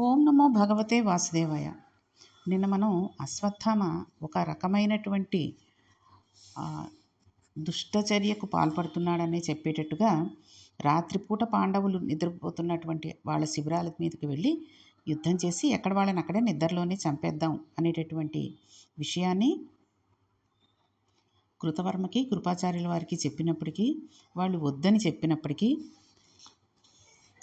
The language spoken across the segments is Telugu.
ఓం నమో భగవతే వాసుదేవాయ. నిన్న మనం అశ్వత్థామ ఒక రకమైనటువంటి దుష్టచర్యకు పాల్పడుతున్నాడని చెప్పేటట్టుగా రాత్రిపూట పాండవులు నిద్రపోతున్నటువంటి వాళ్ళ శిబిరాల మీదకి వెళ్ళి యుద్ధం చేసి ఎక్కడ వాళ్ళని అక్కడే నిద్రలోనే చంపేద్దాం అనేటటువంటి విషయాన్ని కృతవర్మకి కృపాచార్యుల వారికి చెప్పినప్పటికీ వాళ్ళు వద్దని చెప్పినప్పటికీ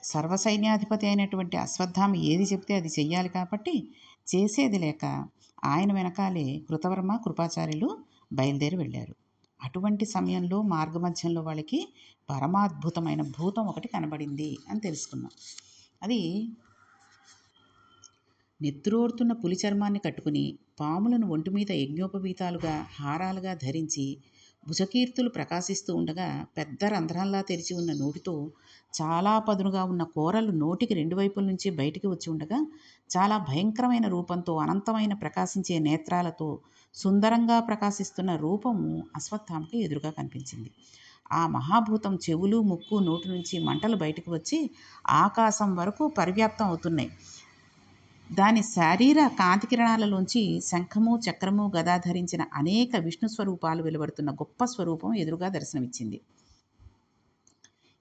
సర్వసైన్యాధిపతి అయినటువంటి అశ్వత్థామ ఏది చెప్తే అది చెయ్యాలి కాబట్టి చేసేది లేక ఆయన వెనకాలే కృతవర్మ కృపాచార్యులు బయలుదేరి వెళ్ళారు. అటువంటి సమయంలో మార్గమధ్యంలో వాళ్ళకి పరమాద్భుతమైన భూతం ఒకటి కనబడింది అని తెలుసుకున్నాం. అది నెత్తురోడుతున్న పులి చర్మాన్ని కట్టుకుని పాములను ఒంటి మీద యజ్ఞోపవీతాలుగా హారాలుగా ధరించి భుజకీర్తులు ప్రకాశిస్తూ ఉండగా పెద్ద రంధ్రంలా తెరిచి ఉన్న నోటితో చాలా పదునుగా ఉన్న కూరలు నోటికి రెండు వైపుల నుంచి బయటికి వచ్చి ఉండగా చాలా భయంకరమైన రూపంతో అనంతమైన ప్రకాశించే నేత్రాలతో సుందరంగా ప్రకాశిస్తున్న రూపము అశ్వత్థామకి ఎదురుగా కనిపించింది. ఆ మహాభూతం చెవులు ముక్కు నోటి నుంచి మంటలు బయటకు వచ్చి ఆకాశం వరకు పరివ్యాప్తం అవుతున్నాయి. దాని శారీర కాంతి కిరణాలలోంచి శంఖము చక్రము గదా ధరించిన అనేక విష్ణు స్వరూపాలు వెలువడుతున్న గొప్ప స్వరూపం ఎదురుగా దర్శనమిచ్చింది.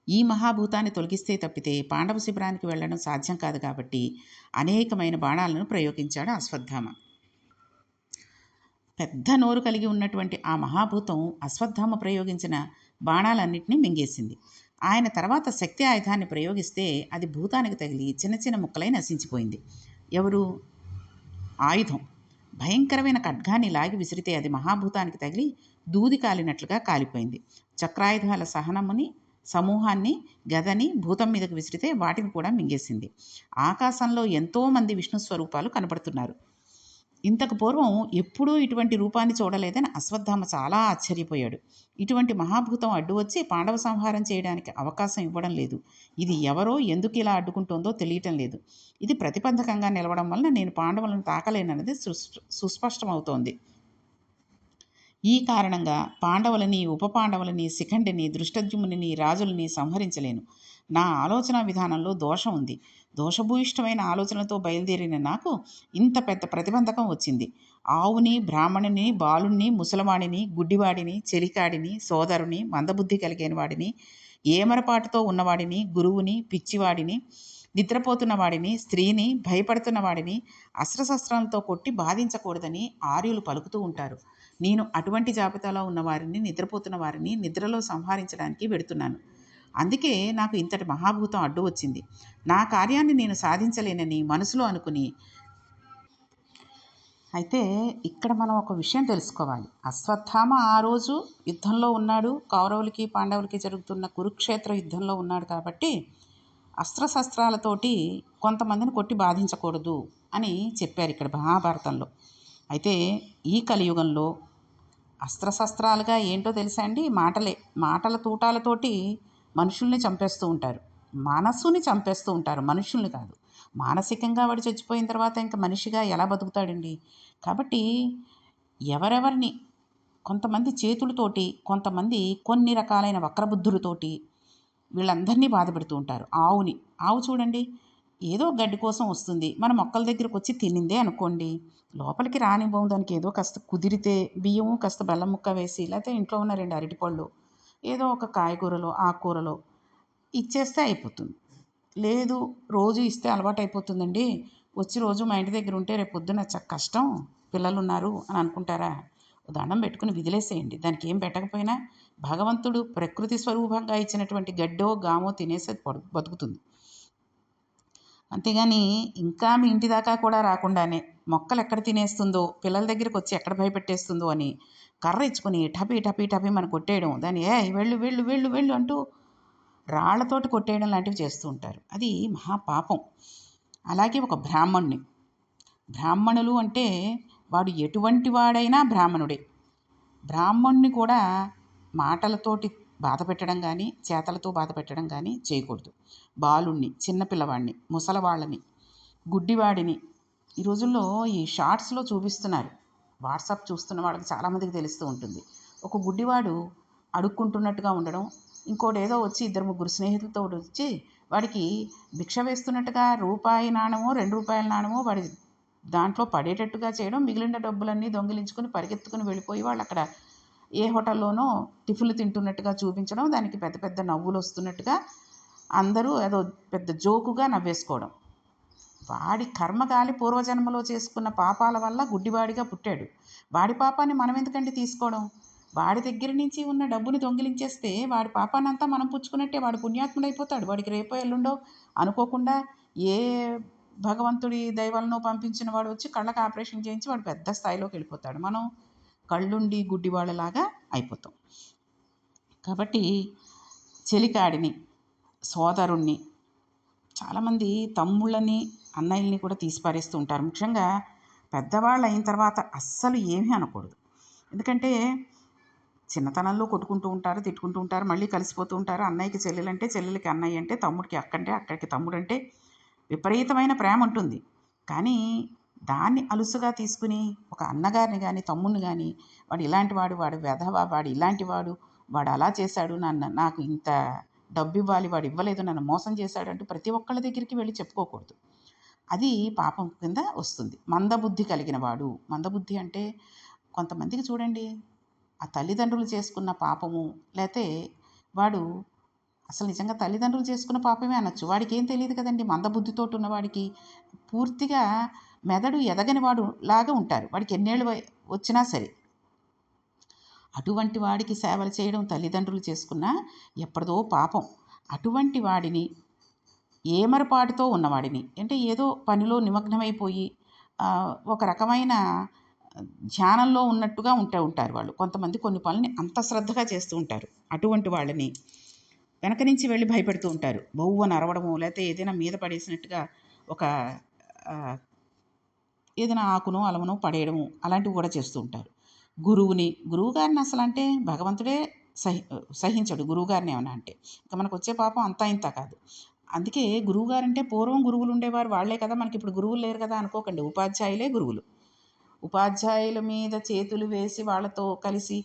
ఈ మహాభూతాన్ని తొలగిస్తే తప్పితే పాండవ శిబిరానికి వెళ్ళడం సాధ్యం కాదు కాబట్టి అనేకమైన బాణాలను ప్రయోగించాడు అశ్వత్థామ. పెద్ద నోరు కలిగి ఉన్నటువంటి ఆ మహాభూతం అశ్వత్థామ ప్రయోగించిన బాణాలన్నింటినీ మింగేసింది. ఆయన తర్వాత శక్తి ఆయుధాన్ని ప్రయోగిస్తే అది భూతానికి తగిలి చిన్న చిన్న ముక్కలై నశించిపోయింది. ఎవరు? ఆయుధం. భయంకరమైన ఖడ్గాన్ని లాగి విసిరితే అది మహాభూతానికి తగిలి దూది కాలినట్లుగా కాలిపోయింది. చక్రాయుధాల సహనముని సమూహాన్ని గదని భూతం మీదకు విసిరితే వాటిని కూడా మింగేసింది. ఆకాశంలో ఎంతోమంది విష్ణు స్వరూపాలు కనబడుతున్నారు ఇంతకు పూర్వం ఎప్పుడూ ఇటువంటి రూపాన్ని చూడలేదని అశ్వత్థామ చాలా ఆశ్చర్యపోయాడు. ఇటువంటి మహాభూతం అడ్డు వచ్చి పాండవ సంహారం చేయడానికి అవకాశం ఇవ్వడం లేదు. ఇది ఎవరో ఎందుకు ఇలా అడ్డుకుంటుందో తెలియటం లేదు. ఇది ప్రతిబంధకంగా నిలవడం వలన నేను పాండవులను తాకలేనన్నది సుస్- సుస్పష్టమవుతోంది. ఈ కారణంగా పాండవులని ఉప పాండవులని శిఖండిని దృష్టద్యుమ్నుని రాజులని సంహరించలేను. నా ఆలోచన విధానంలో దోషం ఉంది. దోషభూయిష్టమైన ఆలోచనలతో బయలుదేరిన నాకు ఇంత పెద్ద ప్రతిబంధకం వచ్చింది. ఆవుని బ్రాహ్మణుని బాలుణ్ణి ముసలవాడిని గుడ్డివాడిని చెలికాడిని సోదరుని మందబుద్ధి కలిగిన వాడిని ఏమరపాటుతో ఉన్నవాడిని గురువుని పిచ్చివాడిని నిద్రపోతున్న వాడిని స్త్రీని భయపడుతున్న వాడిని అస్త్రశస్త్రాలతో కొట్టి బాధించకూడదని ఆర్యులు పలుకుతూ ఉంటారు. నేను అటువంటి జాబితాలో ఉన్న వారిని నిద్రపోతున్న వారిని నిద్రలో సంహరించడానికి వెడుతున్నాను అందుకే నాకు ఇంతటి మహాభూతం అడ్డు వచ్చింది. నా కార్యాన్ని నేను సాధించలేనని మనసులో అనుకుని అయితే ఇక్కడ మనం ఒక విషయం తెలుసుకోవాలి. అశ్వత్థామ ఆ రోజు యుద్ధంలో ఉన్నాడు. కౌరవులకి పాండవులకి జరుగుతున్న కురుక్షేత్ర యుద్ధంలో ఉన్నాడు కాబట్టి అస్త్రశస్త్రాలతోటి కొంతమందిని కొట్టి బాధించకూడదు అని చెప్పారు ఇక్కడ మహాభారతంలో. అయితే ఈ కలియుగంలో అస్త్రశస్త్రాలుగా ఏంటో తెలుసా అండి? మాటలే. మాటల తూటాలతోటి మనుషుల్ని చంపేస్తూ ఉంటారు. మనస్సుని చంపేస్తూ ఉంటారు. మనుషుల్ని కాదు. మానసికంగా వాడు చచ్చిపోయిన తర్వాత ఇంకా మనిషిగా ఎలా బతుకుతాడండి? కాబట్టి ఎవరెవరిని కొంతమంది చేతులతోటి కొంతమంది కొన్ని రకాలైన వక్రబుద్ధులతోటి వీళ్ళందరినీ బాధ పెడుతూ ఉంటారు. ఆవుని. ఆవు చూడండి. ఏదో గడ్డి కోసం వస్తుంది. మన మొక్కల దగ్గరకు వచ్చి తినిందే అనుకోండి. లోపలికి రానివ్వం దానికి ఏదో కాస్త కుదిరితే బియ్యము కాస్త బెల్లం ముక్క వేసి లేకపోతే ఇంట్లో ఉన్న రెండు అరటిపళ్ళు ఏదో ఒక కాయగూరలో ఆకుకూరలో ఇచ్చేస్తే అయిపోతుంది. లేదు రోజు ఇస్తే అలవాటు అయిపోతుందండి. వచ్చి రోజు మా ఇంటి దగ్గర ఉంటే రేపు పొద్దున చ కష్టం. పిల్లలు ఉన్నారు అని అనుకుంటారా? దండం పెట్టుకుని విదిలేసేయండి. దానికి ఏం పెట్టకపోయినా భగవంతుడు ప్రకృతి స్వరూపంగా ఇచ్చినటువంటి గడ్డో గామో తినేసి అది పడు- బతుకుతుంది. అంతేగాని ఇంకా మీ ఇంటి దాకా కూడా రాకుండానే మొక్కలు ఎక్కడ తినేస్తుందో పిల్లల దగ్గరికి వచ్చి ఎక్కడ భయపెట్టేస్తుందో అని కర్ర ఇచ్చుకొని టపీ టపీ టపీ మన కొట్టేయడం. దాన్ని ఏ వెళ్ళు వెళ్ళు వెళ్ళు వెళ్ళు అంటూ రాళ్ళతోటి కొట్టేయడం లాంటివి చేస్తూ ఉంటారు. అది మహాపాపం. అలాగే ఒక బ్రాహ్మణ్ణి బ్రాహ్మణులు అంటే వాడు ఎటువంటి వాడైనా బ్రాహ్మణుడే. బ్రాహ్మణ్ణి కూడా మాటలతోటి బాధ పెట్టడం కానీ చేతలతో బాధ పెట్టడం కానీ చేయకూడదు. బాలుణ్ణి చిన్నపిల్లవాడిని ముసలవాళ్ళని గుడ్డివాడిని. ఈ రోజుల్లో ఈ షార్ట్స్లో చూపిస్తున్నారు. వాట్సాప్ చూస్తున్న వాళ్ళకి చాలామందికి తెలుస్తూ ఉంటుంది. ఒక గుడ్డివాడు అడుక్కుంటున్నట్టుగా ఉండడం ఇంకోటి ఏదో వచ్చి ఇద్దరు ముగ్గురు స్నేహితులతో వచ్చి వాడికి భిక్ష వేస్తున్నట్టుగా రూపాయి నాణమో రెండు రూపాయల నాణమో వాడి దాంట్లో పడేటట్టుగా చేయడం మిగిలిన డబ్బులన్నీ దొంగిలించుకుని పరిగెత్తుకుని వెళ్ళిపోయి వాళ్ళు అక్కడ ఏ హోటల్లోనో టిఫిన్లు తింటున్నట్టుగా చూపించడం దానికి పెద్ద పెద్ద నవ్వులు వస్తున్నట్టుగా అందరూ ఏదో పెద్ద జోకుగా నవ్వేసుకోవడం. వాడి కర్మగాలి పూర్వజన్మలో చేసుకున్న పాపాల వల్ల గుడ్డివాడిగా పుట్టాడు. వాడి పాపాన్ని మనం ఎందుకండి తీసుకోవడం? వాడి దగ్గర నుంచి ఉన్న డబ్బుని దొంగిలించేస్తే వాడి పాపానంతా మనం పుచ్చుకున్నట్టే వాడు పుణ్యాత్ముడైపోతాడు. వాడికి రేపో ఎల్లుండో అనుకోకుండా ఏ భగవంతుడి దైవాలను పంపించిన వాడు వచ్చి కళ్ళకి ఆపరేషన్ చేయించి వాడు పెద్ద స్థాయిలోకి వెళ్ళిపోతాడు. మనం కళ్ళుండి గుడ్డివాళ్ళలాగా అయిపోతాం. కాబట్టి చెలికాడిని సోదరుణ్ణి. చాలామంది తమ్ముళ్ళని అన్నయ్యల్ని కూడా తీసి పారేస్తూ ఉంటారు. ముఖ్యంగా పెద్దవాళ్ళు అయిన తర్వాత అస్సలు ఏమీ అనకూడదు. ఎందుకంటే చిన్నతనంలో కొట్టుకుంటూ ఉంటారు తిట్టుకుంటూ ఉంటారు మళ్ళీ కలిసిపోతూ ఉంటారు. అన్నయ్యకి చెల్లెలంటే చెల్లెలకి అన్నయ్య అంటే తమ్ముడికి అక్కంటే అక్కడికి తమ్ముడు అంటే విపరీతమైన ప్రేమ ఉంటుంది. కానీ దాన్ని అలుసుగా తీసుకుని ఒక అన్నగారిని కానీ తమ్ముడిని కానీ వాడు ఇలాంటి వాడు వాడు వెధవ వాడు ఇలాంటి వాడు వాడు అలా చేశాడు నన్ను నాకు ఇంత డబ్బు ఇవ్వాలి వాడు ఇవ్వలేదు నన్ను మోసం చేశాడంటూ ప్రతి ఒక్కళ్ళ దగ్గరికి వెళ్ళి చెప్పుకోకూడదు. అది పాపం కింద వస్తుంది. మందబుద్ధి కలిగిన వాడు. మందబుద్ధి అంటే కొంతమందికి చూడండి ఆ తల్లిదండ్రులు చేసుకున్న పాపము లేతే వాడు అసలు నిజంగా తల్లిదండ్రులు చేసుకున్న పాపమే అనొచ్చు. వాడికి ఏం తెలియదు కదండి మందబుద్ధితో ఉన్నవాడికి పూర్తిగా మెదడు ఎదగని వాడు లాగా ఉంటారు. వాడికి ఎన్నేళ్ళు వచ్చినా సరే. అటువంటి వాడికి సేవలు చేయడం తల్లిదండ్రులు చేసుకున్న ఎప్పటిదో పాపం. అటువంటి వాడిని ఏమరపాటుతో ఉన్నవాడిని. అంటే ఏదో పనిలో నిమగ్నమైపోయి ఒక రకమైన ధ్యానంలో ఉన్నట్టుగా ఉంటూ ఉంటారు వాళ్ళు. కొంతమంది కొన్ని పనులని అంత శ్రద్ధగా చేస్తూ ఉంటారు. అటువంటి వాళ్ళని వెనక నుంచి వెళ్ళి భయపెడుతూ ఉంటారు. బొవ్వ నరవడము లేకపోతే ఏదైనా మీద పడేసినట్టుగా ఒక ఏదైనా ఆకును అలమనో పడేయడము అలాంటివి కూడా చేస్తూ ఉంటారు. గురువుని గురువుగారిని అసలు అంటే భగవంతుడే సహి సహించడు గురువుగారిని ఏమన్నా అంటే. ఇంకా మనకు వచ్చే పాపం అంతా ఇంత కాదు. అందుకే గురువుగారంటే పూర్వం గురువులు ఉండేవారు వాళ్ళే కదా మనకి ఇప్పుడు గురువులు లేరు కదా అనుకోకండి. ఉపాధ్యాయులే గురువులు. ఉపాధ్యాయుల మీద చేతులు వేసి వాళ్ళతో కలిసి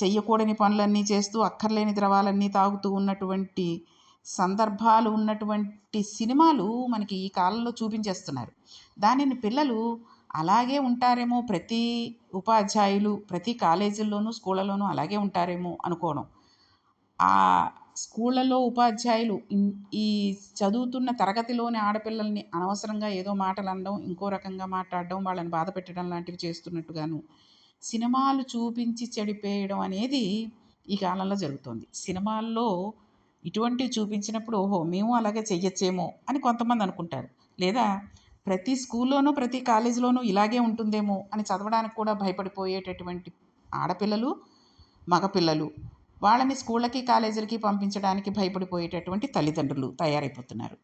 చెయ్యకూడని పనులన్నీ చేస్తూ అక్కర్లేని ద్రవాలన్నీ తాగుతూ ఉన్నటువంటి సందర్భాలు ఉన్నటువంటి సినిమాలు మనకి ఈ కాలంలో చూపించేస్తున్నారు. దానిని పిల్లలు అలాగే ఉంటారేమో ప్రతి ఉపాధ్యాయులు ప్రతి కాలేజీల్లోనూ స్కూళ్ళలోనూ అలాగే ఉంటారేమో అనుకోవడం. ఆ స్కూళ్ళలో ఉపాధ్యాయులు ఈ చదువుతున్న తరగతిలోని ఆడపిల్లల్ని అనవసరంగా ఏదో మాటలు అనడం ఇంకో రకంగా మాట్లాడడం వాళ్ళని బాధ పెట్టడం లాంటివి చేస్తున్నట్టుగాను సినిమాలు చూపించి చెడిపేయడం అనేది ఈ కాలంలో జరుగుతోంది. సినిమాల్లో ఇటువంటివి చూపించినప్పుడు ఓహో మేము అలాగే చెయ్యొచ్చేమో అని కొంతమంది అనుకుంటారు. లేదా ప్రతి స్కూల్లోనూ ప్రతి కాలేజీలోనూ ఇలాగే ఉంటుందేమో అని చదవడానికి కూడా భయపడిపోయేటటువంటి ఆడపిల్లలు మగపిల్లలు వాళ్ళని స్కూళ్ళకి కాలేజీలకి పంపించడానికి భయపడిపోయేటటువంటి తల్లిదండ్రులు తయారైపోతున్నారు.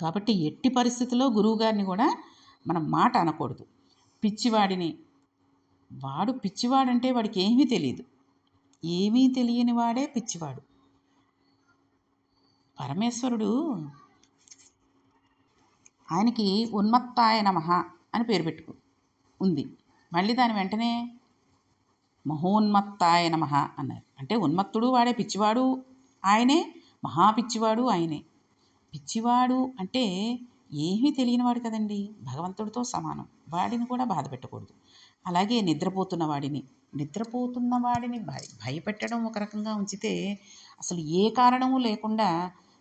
కాబట్టి ఎట్టి పరిస్థితుల్లో గురువుగారిని కూడా మనం మాట అనకూడదు. పిచ్చివాడిని వాడు పిచ్చివాడంటే వాడికి ఏమీ తెలియదు. ఏమీ తెలియని వాడే పిచ్చివాడు. పరమేశ్వరుడు ఆయనకి ఉన్మత్తాయ నమః అని పేరు పెట్టుకు ఉంది. మళ్ళీ దాని వెంటనే మహోన్మత్తాయ నమః అన్నారు. అంటే ఉన్మత్తుడు వాడే పిచ్చివాడు ఆయనే మహాపిచ్చివాడు ఆయనే. పిచ్చివాడు అంటే ఏమీ తెలియనివాడు కదండి. భగవంతుడితో సమానం. వాడిని కూడా బాధ పెట్టకూడదు. అలాగే నిద్రపోతున్న వాడిని నిద్రపోతున్న వాడిని భయ భయపెట్టడం ఒక రకంగా ఉంచితే అసలు ఏ కారణము లేకుండా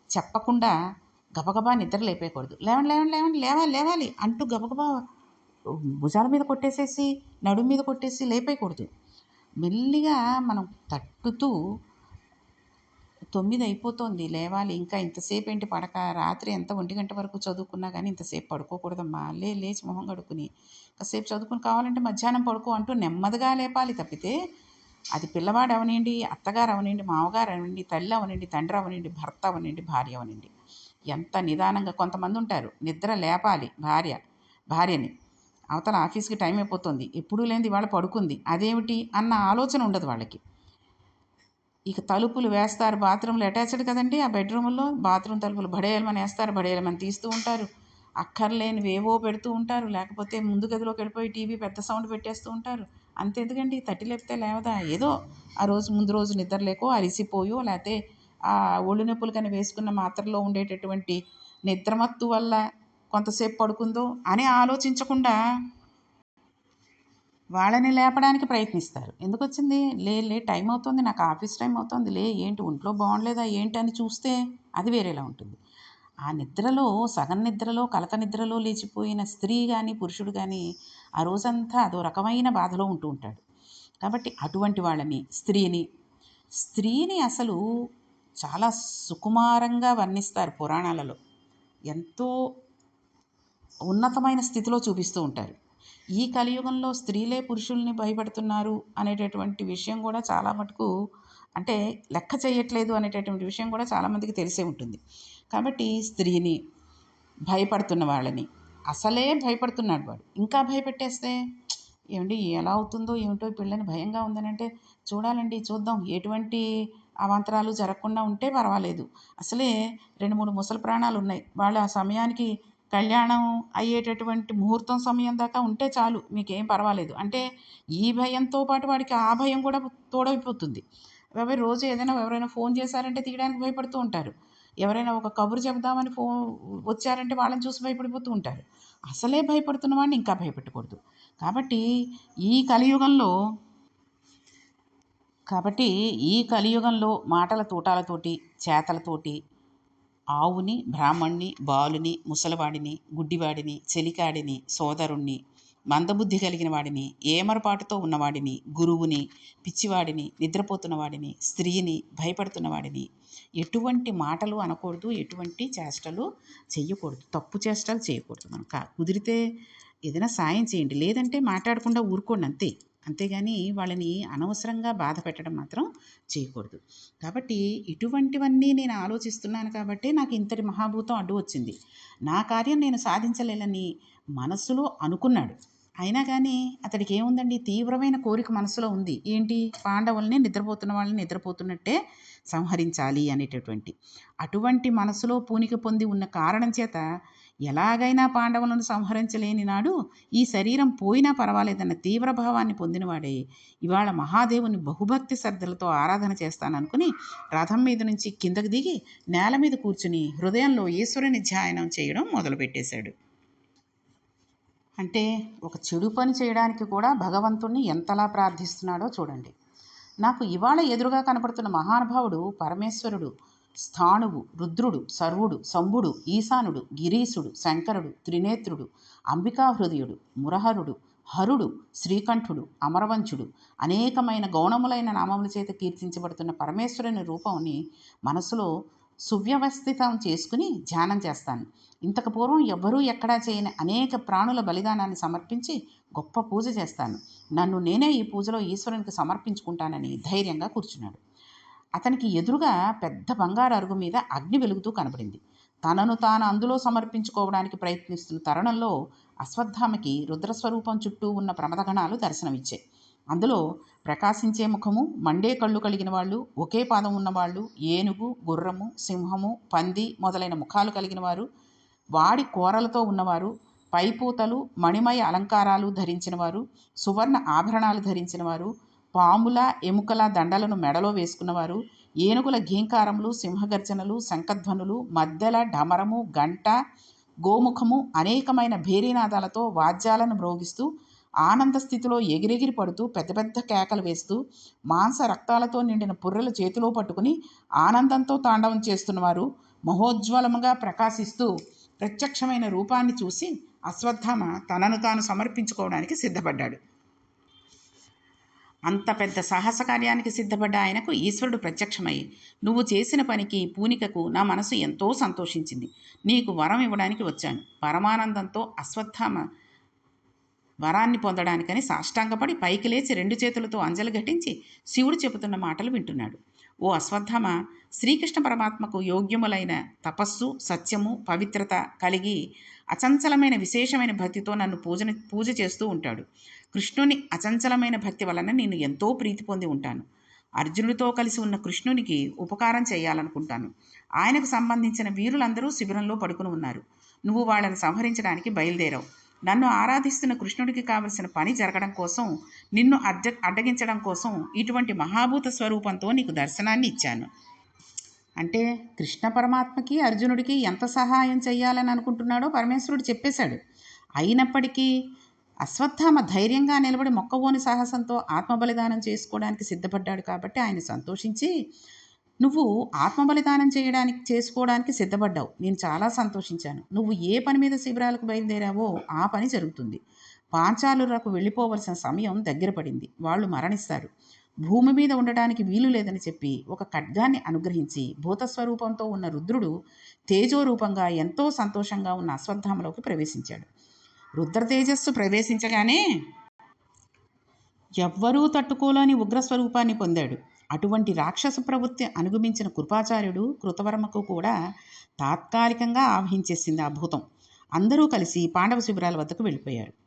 చెప్పకుండా గబగబా నిద్ర లేపేయకూడదు. లేవండి లేవండి లేవండి లేవాలి లేవాలి అంటూ గబగబా భుజాల మీద కొట్టేసేసి నడుము మీద కొట్టేసి లేపేయకూడదు. మెల్లిగా మనం తట్టుతూ తొమ్మిది అయిపోతుంది. లేవాలి ఇంకా ఇంతసేపు ఏంటి పడక? రాత్రి ఎంత ఒంటి గంట వరకు చదువుకున్నా కానీ ఇంతసేపు పడుకోకూడదమ్మా. లే లేచి మొహం కడుక్కుని. కాసేపు చదువుకుని కావాలంటే మధ్యాహ్నం పడుకో అంటూ నెమ్మదిగా లేపాలి తప్పితే అది పిల్లవాడు అవనండి అత్తగారు అవనండి మామగారు అవనండి తల్లి అవనండి తండ్రి అవనండి భర్త అవనండి భార్య అవనండి ఎంత నిదానంగా కొంతమంది ఉంటారు నిద్ర లేపాలి భార్య భార్యని. అవతల ఆఫీస్కి టైం అయిపోతుంది. ఎప్పుడూ లేనిది ఇవాళ పడుకుంది. అదేమిటి అన్న ఆలోచన ఉండదు వాళ్ళకి. ఇక తలుపులు వేస్తారు బాత్రూమ్లు అటాచ్డ్ కదండి ఆ బెడ్రూమ్లో బాత్రూమ్ తలుపులు బడేయలమని వేస్తారు బడేయలమని తీస్తూ ఉంటారు. అక్కర్లేని వేవో పెడుతూ ఉంటారు. లేకపోతే ముందు గదిలోకి వెళ్ళిపోయి టీవీ పెద్ద సౌండ్ పెట్టేస్తూ ఉంటారు. అంతెందుకండి? తట్టి లేపితే లేవదా? ఏదో ఆ రోజు ముందు రోజు నిద్ర లేకో అలిసిపోయో లేకపోతే ఆ ఒళ్ళు నొప్పులు కానీ వేసుకున్న మాత్రలో ఉండేటటువంటి నిద్రమత్తు వల్ల కొంతసేపు పడుకుందో అని ఆలోచించకుండా వాళ్ళని లేపడానికి ప్రయత్నిస్తారు. ఎందుకు వచ్చింది? లే లే టైం అవుతుంది నాకు ఆఫీస్ టైం అవుతుంది లే ఏంటి ఒంట్లో బాగుండలేదా ఏంటి అని చూస్తే అది వేరేలా ఉంటుంది. ఆ నిద్రలో సగం నిద్రలో కలక నిద్రలో లేచిపోయిన స్త్రీ కానీ పురుషుడు కానీ ఆ రోజంతా అదో రకమైన బాధలో ఉంటూ ఉంటాడు. కాబట్టి అటువంటి వాళ్ళని స్త్రీని స్త్రీని అసలు చాలా సుకుమారంగా వర్ణిస్తారు పురాణాలలో. ఎంతో ఉన్నతమైన స్థితిలో చూపిస్తూ ఉంటారు. ఈ కలియుగంలో స్త్రీలే పురుషుల్ని భయపెడుతున్నారు అనేటటువంటి విషయం కూడా చాలా మటుకు అంటే లెక్క చేయట్లేదు అనేటటువంటి విషయం కూడా చాలామందికి తెలిసే ఉంటుంది. కాబట్టి స్త్రీని భయపడుతున్న వాళ్ళని అసలే భయపడుతున్నాడు వాడు. ఇంకా భయపెట్టేస్తే ఏమండి ఎలా అవుతుందో ఏమిటో పిల్లని భయంగా ఉందని అంటే చూడాలండి చూద్దాం. ఎటువంటి అవాంతరాలు జరగకుండా ఉంటే పర్వాలేదు. అసలే రెండు మూడు ముసలి ప్రాణాలు ఉన్నాయి వాళ్ళు ఆ సమయానికి కళ్యాణం అయ్యేటటువంటి ముహూర్తం సమయం దాకా ఉంటే చాలు మీకేం పర్వాలేదు. అంటే ఈ భయంతో పాటు వాడికి ఆ భయం కూడా తోడైపోతుంది. ఎవరి రోజు ఏదైనా ఎవరైనా ఫోన్ చేశారంటే తీయడానికి భయపడుతూ ఉంటారు. ఎవరైనా ఒక కబురు చెబుదామని ఫోన్ వచ్చారంటే వాళ్ళని చూసి భయపడిపోతూ ఉంటారు. అసలే భయపడుతున్న వాడిని ఇంకా భయపెట్టకూడదు. కాబట్టి ఈ కలియుగంలో కాబట్టి ఈ కలియుగంలో మాటల తూటాలతోటి చేతలతోటి ఆవుని బ్రాహ్మణ్ణి బాలుని ముసలివాడిని గుడ్డివాడిని చెలికాడిని సోదరుణ్ణి మందబుద్ధి కలిగిన వాడిని ఏమరపాటుతో ఉన్నవాడిని గురువుని పిచ్చివాడిని నిద్రపోతున్న వాడిని స్త్రీని భయపడుతున్న వాడిని ఎటువంటి మాటలు అనకూడదు ఎటువంటి చేష్టలు చేయకూడదు తప్పు చేష్టలు చేయకూడదు. మనం కా కుదిరితే ఏదైనా సాయం చేయండి. లేదంటే మాట్లాడకుండా ఊరుకోండి అంతే. అంతేగాని వాళ్ళని అనవసరంగా బాధ పెట్టడం మాత్రం చేయకూడదు. కాబట్టి ఇటువంటివన్నీ నేను ఆలోచిస్తున్నాను కాబట్టి నాకు ఇంతటి మహాభూతం అడ్డు వచ్చింది. నా కార్యం నేను సాధించలేనని మనస్సులో అనుకున్నాడు. అయినా కానీ అతడికి ఏముందండి? తీవ్రమైన కోరిక మనసులో ఉంది. ఏంటి? పాండవుల్ని నిద్రపోతున్న వాళ్ళని నిద్రపోతున్నట్టే సంహరించాలి అనేటటువంటి. అటువంటి మనసులో పూనిక పొంది ఉన్న కారణం చేత ఎలాగైనా పాండవులను సంహరించలేని నాడు ఈ శరీరం పోయినా పర్వాలేదన్న తీవ్ర భావాన్ని పొందినవాడే. ఇవాళ మహాదేవుని బహుభక్తి శ్రద్ధలతో ఆరాధన చేస్తాననుకుని రథం మీద నుంచి కిందకు దిగి నేల మీద కూర్చుని హృదయంలో ఈశ్వరుని ధ్యానం చేయడం మొదలుపెట్టేశాడు. అంటే ఒక చెడు పని చేయడానికి కూడా భగవంతుణ్ణి ఎంతలా ప్రార్థిస్తున్నాడో చూడండి. నాకు ఇవాళ ఎదురుగా కనపడుతున్న మహానుభావుడు పరమేశ్వరుడు. స్థాణువు రుద్రుడు సర్వుడు శంభుడు ఈశానుడు గిరీశుడు శంకరుడు త్రినేత్రుడు అంబికా హృదయుడు మురహరుడు హరుడు శ్రీకంఠుడు అమరవంచుడు అనేకమైన గౌణములైన నామముల చేత కీర్తించబడుతున్న పరమేశ్వరుని రూపంని మనసులో సువ్యవస్థితం చేసుకుని ధ్యానం చేస్తాను. ఇంతకు పూర్వం ఎవ్వరూ ఎక్కడా చేయని అనేక ప్రాణుల బలిదానాన్ని సమర్పించి గొప్ప పూజ చేస్తాను. నన్ను నేనే ఈ పూజలో ఈశ్వరునికి సమర్పించుకుంటానని ధైర్యంగా కూర్చున్నాడు. అతనికి ఎదురుగా పెద్ద బంగారు అరుగు మీద అగ్ని వెలుగుతూ కనబడింది. తనను తాను అందులో సమర్పించుకోవడానికి ప్రయత్నిస్తున్న తరుణంలో అశ్వత్థామకి రుద్రస్వరూపం చుట్టూ ఉన్న ప్రమదగణాలు దర్శనమిచ్చాయి. అందులో ప్రకాశించే ముఖము మండే కళ్ళు కలిగిన వాళ్ళు ఒకే పాదం ఉన్నవాళ్ళు ఏనుగు గుర్రము సింహము పంది మొదలైన ముఖాలు కలిగిన వారు వాడి కూరలతో ఉన్నవారు పైపూతలు మణిమయ అలంకారాలు ధరించినవారు సువర్ణ ఆభరణాలు ధరించినవారు పాముల ఎముకల దండలను మెడలో వేసుకున్నవారు ఏనుగుల ఘీంకారములు సింహగర్జనలు శంఖధ్వనులు మద్దెల ఢమరము గంట గోముఖము అనేకమైన భేరీనాదాలతో వాద్యాలను మ్రోగిస్తూ ఆనంద స్థితిలో ఎగిరెగిరి పడుతూ పెద్ద పెద్ద కేకలు వేస్తూ మాంస రక్తాలతో నిండిన పుర్రెలు చేతిలో పట్టుకుని ఆనందంతో తాండవం చేస్తున్నవారు మహోజ్వలముగా ప్రకాశిస్తూ ప్రత్యక్షమైన రూపాన్ని చూసి అశ్వత్థామ తనను తాను సమర్పించుకోవడానికి సిద్ధపడ్డాడు. అంత పెద్ద సాహస కార్యానికి సిద్ధపడ్డ ఆయనకు ఈశ్వరుడు ప్రత్యక్షమై నువ్వు చేసిన పనికి పూనికకు నా మనసు ఎంతో సంతోషించింది. నీకు వరం ఇవ్వడానికి వచ్చాను. పరమానందంతో అశ్వత్థామ వరాన్ని పొందడానికని సాష్టాంగపడి పైకి లేచి రెండు చేతులతో అంజలి ఘటించి శివుడు చెబుతున్న మాటలు వింటున్నాడు. ఓ అశ్వత్థామ శ్రీకృష్ణ పరమాత్మకు యోగ్యములైన తపస్సు సత్యము పవిత్రత కలిగి అచంచలమైన విశేషమైన భక్తితో నన్ను పూజన పూజ చేస్తూ ఉంటాడు. కృష్ణుని అచంచలమైన భక్తి వలన నేను ఎంతో ప్రీతి పొంది ఉంటాను. అర్జునుడితో కలిసి ఉన్న కృష్ణునికి ఉపకారం చేయాలనుకుంటాను. ఆయనకు సంబంధించిన వీరులందరూ శిబిరంలో పడుకుని ఉన్నారు. నువ్వు వాళ్ళని సంహరించడానికి బయలుదేరావు. నన్ను ఆరాధిస్తున్న కృష్ణుడికి కావలసిన పని జరగడం కోసం నిన్ను అడ్డ అడ్డగించడం కోసం ఇటువంటి మహాభూత స్వరూపంతో నీకు దర్శనాన్ని ఇచ్చాను. అంటే కృష్ణ పరమాత్మకి అర్జునుడికి ఎంత సహాయం చేయాలని అనుకుంటున్నాడో పరమేశ్వరుడు చెప్పేశాడు. అయినప్పటికీ అశ్వత్థామ ధైర్యంగా నిలబడి మొక్కవోని సాహసంతో ఆత్మబలిదానం చేసుకోవడానికి సిద్ధపడ్డాడు కాబట్టి ఆయన సంతోషించి నువ్వు ఆత్మబలిదానం చేయడానికి చేసుకోవడానికి సిద్ధపడ్డావు. నేను చాలా సంతోషించాను. నువ్వు ఏ పని మీద శిబిరాలకు బయలుదేరావో ఆ పని జరుగుతుంది. పాంచాలురకు వెళ్ళిపోవలసిన సమయం దగ్గర పడింది. వాళ్ళు మరణిస్తారు. భూమి మీద ఉండడానికి వీలు లేదని చెప్పి ఒక ఖడ్గాన్ని అనుగ్రహించి భూతస్వరూపంతో ఉన్న రుద్రుడు తేజోరూపంగా ఎంతో సంతోషంగా ఉన్న అశ్వత్థామలోకి ప్రవేశించాడు. రుద్ర తేజస్సు ప్రవేశించగానే ఎవ్వరూ తట్టుకోలేని ఉగ్రస్వరూపాన్ని పొందాడు. అటువంటి రాక్షస ప్రవృత్తి అనుగమించిన కృపాచార్యుడు కృతవర్మకు కూడా తాత్కాలికంగా ఆవహించేసింది ఆ భూతం. అందరూ కలిసి పాండవ శిబిరాల వద్దకు వెళ్ళిపోయారు.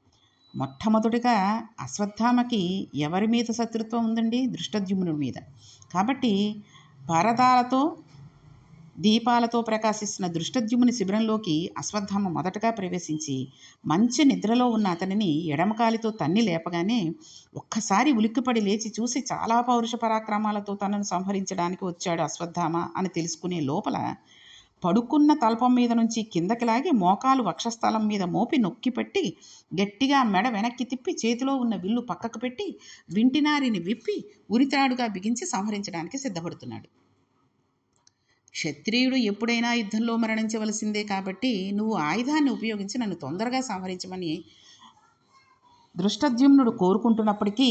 మొట్టమొదటిగా అశ్వత్థామకి ఎవరి మీద శత్రుత్వం ఉందండి? దృష్టద్యుమ్నుడి మీద. కాబట్టి పరదాలతో దీపాలతో ప్రకాశిస్తున్న దృష్టద్యుమ్ని శిబిరంలోకి అశ్వత్థామ మొదటగా ప్రవేశించి మంచి నిద్రలో ఉన్న అతనిని ఎడమకాలితో తన్ని లేపగానే ఒక్కసారి ఉలిక్కిపడి లేచి చూసి చాలా పౌరుష పరాక్రమాలతో తనను సంహరించడానికి వచ్చాడు అశ్వత్థామ అని తెలుసుకునే లోపల పడుకున్న తల్పం మీద నుంచి కిందకి లాగి మోకాలు వక్షస్థలం మీద మోపి నొక్కిపెట్టి గట్టిగా మెడ వెనక్కి తిప్పి చేతిలో ఉన్న విల్లు పక్కకు పెట్టి వింటినారిని విప్పి ఉరితాడుగా బిగించి సంహరించడానికి సిద్ధపడుతున్నాడు. క్షత్రియుడు ఎప్పుడైనా యుద్ధంలో మరణించవలసిందే కాబట్టి నువ్వు ఆయుధాన్ని ఉపయోగించి నన్ను తొందరగా సంహరించమని దృష్టద్యుమ్నుడు కోరుకుంటున్నప్పటికీ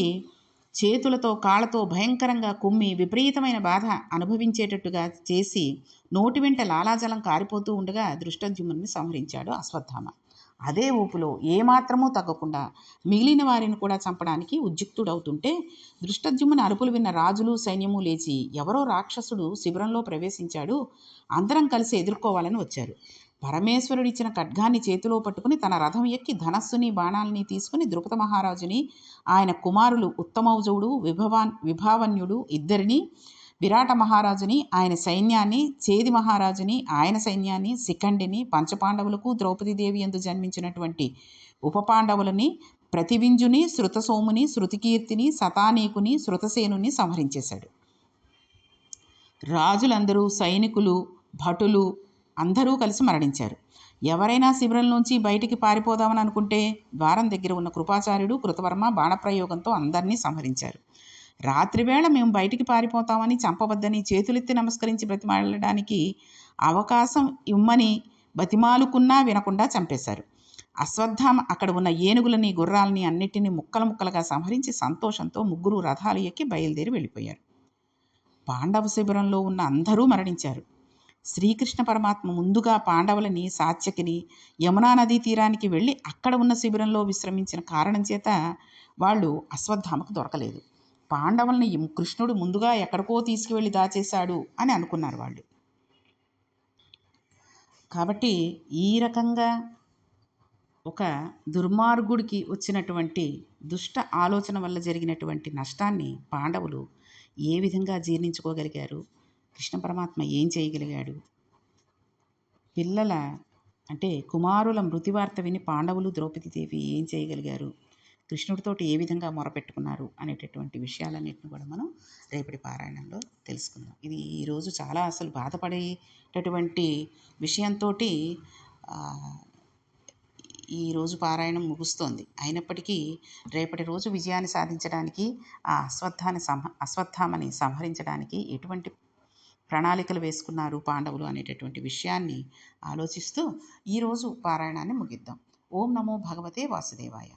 చేతులతో కాళ్ళతో భయంకరంగా కుమ్మి విపరీతమైన బాధ అనుభవించేటట్టుగా చేసి నోటి వెంట లాలాజలం కారిపోతూ ఉండగా దృష్టద్యుమ్నుని సంహరించాడు అశ్వత్థామ. అదే ఊపులో ఏమాత్రమూ తగ్గకుండా మిగిలిన వారిని కూడా చంపడానికి ఉద్యుక్తుడవుతుంటే దృష్టద్యుమ్ని అరుపులు విన్న రాజులు సైన్యము లేచి ఎవరో రాక్షసుడు శిబిరంలో ప్రవేశించాడు. అందరం కలిసి ఎదుర్కోవాలని వచ్చారు. పరమేశ్వరుడిచ్చిన ఖడ్గాన్ని చేతిలో పట్టుకుని తన రథం ఎక్కి ధనస్సుని బాణాలని తీసుకుని ద్రుపద మహారాజుని ఆయన కుమారులు ఉత్తమౌజవుడు విభవాన్ విభావన్యుడు ఇద్దరిని విరాట మహారాజుని ఆయన సైన్యాన్ని చేది మహారాజుని ఆయన సైన్యాన్ని శిఖండిని పంచపాండవులకు ద్రౌపదీదేవి ఎందు జన్మించినటువంటి ఉపపాండవులని ప్రతివింజుని శృతసోముని శృతికీర్తిని శతానీకుని శృతసేనుని సంహరించేశాడు. రాజులందరూ సైనికులు భటులు అందరూ కలిసి మరణించారు. ఎవరైనా శిబిరంలోంచి బయటికి పారిపోదామని అనుకుంటే ద్వారం దగ్గర ఉన్న కృపాచార్యుడు కృతవర్మ బాణప్రయోగంతో అందరినీ సంహరించారు. రాత్రివేళ మేము బయటికి పారిపోతామని చంపవద్దని చేతులెత్తి నమస్కరించి బ్రతిమాడడానికి అవకాశం ఇమ్మని బతిమాలుకున్నా వినకుండా చంపేశారు. అశ్వత్థామ అక్కడ ఉన్న ఏనుగులని గుర్రాలని అన్నిటినీ ముక్కలు ముక్కలుగా సంహరించి సంతోషంతో ముగ్గురు రథాలు ఎక్కి బయలుదేరి వెళ్ళిపోయారు. పాండవ శిబిరంలో ఉన్న అందరూ మరణించారు. శ్రీకృష్ణ పరమాత్మ ముందుగా పాండవులని సాత్యకిని యమునా నదీ తీరానికి వెళ్ళి అక్కడ ఉన్న శిబిరంలో విశ్రమించిన కారణం చేత వాళ్ళు అశ్వత్థామకు దొరకలేదు. పాండవుల్ని కృష్ణుడు ముందుగా ఎక్కడికో తీసుకువెళ్ళి దాచేశాడు అని అనుకున్నారు వాళ్ళు. కాబట్టి ఈ రకంగా ఒక దుర్మార్గుడికి వచ్చినటువంటి దుష్ట ఆలోచన వల్ల జరిగినటువంటి నష్టాన్ని పాండవులు ఏ విధంగా జీర్ణించుకోగలిగారు? కృష్ణ పరమాత్మ ఏం చేయగలిగాడు? పిల్లల అంటే కుమారుల మృతివార్త విని పాండవులు ద్రౌపదీదేవి ఏం చేయగలిగారు? కృష్ణుడితోటి ఏ విధంగా మొరపెట్టుకున్నారు? అనేటటువంటి విషయాలన్నింటిని కూడా మనం రేపటి పారాయణంలో తెలుసుకుందాం. ఇది ఈరోజు చాలా అసలు బాధపడేటటువంటి విషయంతో ఈరోజు పారాయణం ముగుస్తోంది. అయినప్పటికీ రేపటి రోజు విజయాన్ని సాధించడానికి ఆ అశ్వత్థాన్ని సంహ అశ్వత్థామని సంహరించడానికి ఎటువంటి ప్రణాళికలు వేసుకున్నారు పాండవులు అనేటటువంటి విషయాన్ని ఆలోచిస్తూ ఈరోజు పారాయణాన్ని ముగిద్దాం. ఓం నమో భగవతే వాసుదేవాయ.